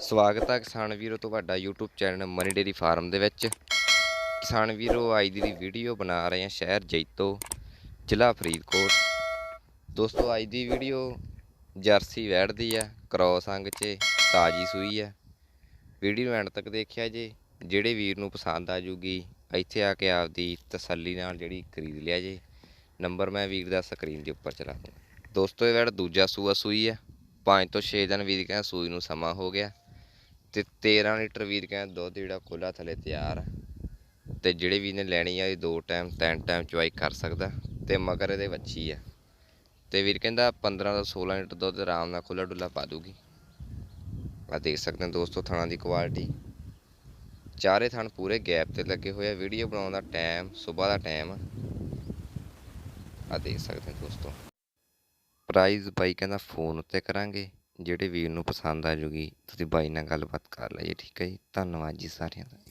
ਸਵਾਗਤ ਹੈ ਕਿਸਾਨ ਵੀਰੋ ਤੁਹਾਡਾ YouTube channel Mani dairy farm ਦੇ ਵਿੱਚ। ਕਿਸਾਨ ਵੀਰੋ, ਅੱਜ ਦੀ ਵੀਡੀਓ ਬਣਾ ਰਹੇ ਹਾਂ ਸ਼ਹਿਰ ਜੈਤੋ, ਜ਼ਿਲ੍ਹਾ ਫਰੀਦਕੋਟ। ਦੋਸਤੋ, ਅੱਜ ਦੀ ਵੀਡੀਓ ਜਰਸੀ ਵੈੜ ਦੀ ਆ, ਕ੍ਰੋਸ ਅੰਗ 'ਚ ਤਾਜੀ ਸੂਈ ਆ। ਵੀਡੀਓ ਨੂੰ ਐਂਡ ਤੱਕ ਦੇਖਿਆ ਜੇ, ਜਿਹੜੇ ਵੀਰ ਨੂੰ ਪਸੰਦ ਆ ਜੂਗੀ, ਇੱਥੇ ਆ ਕੇ ਆਪਦੀ ਤਸੱਲੀ ਨਾਲ ਜਿਹੜੀ ਖਰੀਦ ਲਿਆ ਜੇ। ਨੰਬਰ ਮੈਂ ਵੀਰ ਦਾ ਸਕਰੀਨ ਦੇ ਉੱਪਰ ਚਲਾ ਦੂੰ ਦੋਸਤੋ, ਇਹ ਵੈੜ ਦੂਜਾ ਸੂਆ ਸੂਈ ਆ। 5 ਤੋਂ 6 ਦਿਨ ਵੀਰ ਕਹਿੰਦਾ ਸੂਈ ਨੂੰ ਸਮਾਂ ਹੋ ਗਿਆ। ਤੇ 13 ਲੀਟਰ ਵੀਰ ਕਹਿੰਦਾ ਦੁੱਧ ਜਿਹੜਾ ਖੁੱਲਾ ਥੱਲੇ ਤਿਆਰ ਆ। ਤੇ ਜਿਹੜੇ ਵੀ ਨੇ ਲੈਣੀ ਆ, ਇਹ ਦੋ ਟਾਈਮ ਤਿੰਨ ਟਾਈਮ ਚਵਾਈ ਕਰ ਸਕਦਾ ਤੇ ਮਗਰ ਇਹਦੇ ਵੱਛੀ ਆ। ਤੇ ਵੀਰ ਕਹਿੰਦਾ 15 ਤੋਂ 16 ਲੀਟਰ ਦੁੱਧ ਆਰਾਮ ਨਾਲ ਖੁੱਲਾ ਡੁੱਲਾ ਪਾ ਦੂਗੀ। ਆ ਦੇਖ ਸਕਦੇ ਹੋ ਦੋਸਤੋ ਥਣਾ ਦੀ ਕੁਆਲਿਟੀ ਚਾਰੇ ਥਣ ਪੂਰੇ ਗੈਪ ਤੇ ਲੱਗੇ ਹੋਏ ਆ। ਵੀਡੀਓ ਬਣਾਉਣ ਦਾ ਟਾਈਮ ਸਵੇਰ ਦਾ ਟਾਈਮ ਆ। ਦੇਖ ਸਕਦੇ ਹੋ ਦੋਸਤੋ। ਪ੍ਰਾਈਜ਼ ਬਾਈ ਕਹਿੰਦਾ ਫੋਨ ਉੱਤੇ ਕਰਾਂਗੇ। ਜਿਹੜੇ ਵੀਰ ਨੂੰ ਪਸੰਦ ਆ ਜੂਗੀ, ਤੁਸੀਂ ਬਾਈ ਨਾਲ ਗੱਲਬਾਤ ਕਰ ਲਈਏ ਠੀਕ ਹੈ ਜੀ? ਧੰਨਵਾਦ ਜੀ ਸਾਰਿਆਂ ਦਾ।